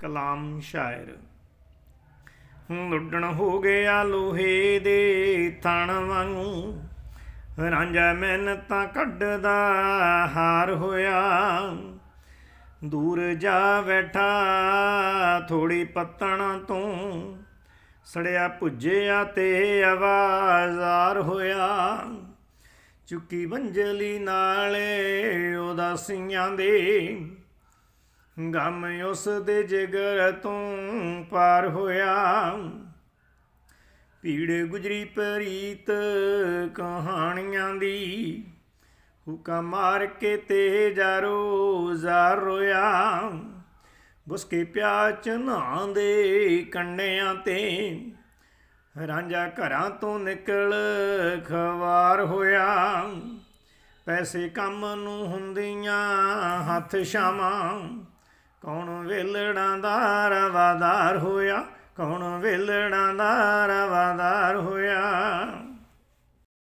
ਕਲਾਮ ਸ਼ਾਇਰ। ਲੁੱਡਣ ਹੋ ਗਿਆ ਲੋਹੇ ਦੇ ਥਣ ਵਾਂਗੂ। ਰਾਂਝਾ ਮਿਹਨਤਾਂ ਕੱਢਦਾ ਹਾਰ ਹੋਇਆ। ਦੂਰ ਜਾ ਬੈਠਾ ਥੋੜੀ ਪੱਤਣਾ ਤੋਂ। ਸੜਿਆ ਪੁੱਜਿਆ ਤੇ ਆਵਾਜ਼ਾਰ ਹੋਇਆ। ਚੁੱਕੀ ਬੰਜਲੀ ਨਾਲੇ ਉਦਾਸੀਆਂ ਦੇ। ਗਮ ਉਸ ਦੇ ਜਿਗਰ ਤੋਂ ਪਾਰ ਹੋਇਆ। ਪੀੜ ਗੁਜਰੀ ਪ੍ਰੀਤ ਕਹਾਣੀਆਂ ਦੀ ਹੁਕਾ ਮਾਰ ਕੇ ਤੇ ਜਾਰੋ ਜ਼ਾਰ ਰੋਇਆ। ਬੁਸਕੇ ਪਿਆਚ ਨਾਂ ਦੇ ਕੰਨਿਆਂ ਤੇ ਰਾਂਝਾ ਘਰਾਂ ਤੋਂ ਨਿਕਲ ਖਵਾਰ ਹੋਇਆ। ਪੈਸੇ ਕੰਮ ਨੂੰ ਹੁੰਦੀਆਂ ਹੱਥ ਸ਼ਾਮਾਂ ਕੌਣ ਵੇਲੜਾਂ ਦਾ ਰਵਾਦਾਰ ਹੋਇਆ? ਕੌਣ ਵੇਲੜਾਂ ਦਾ ਰਵਾਦਾਰ ਹੋਇਆ?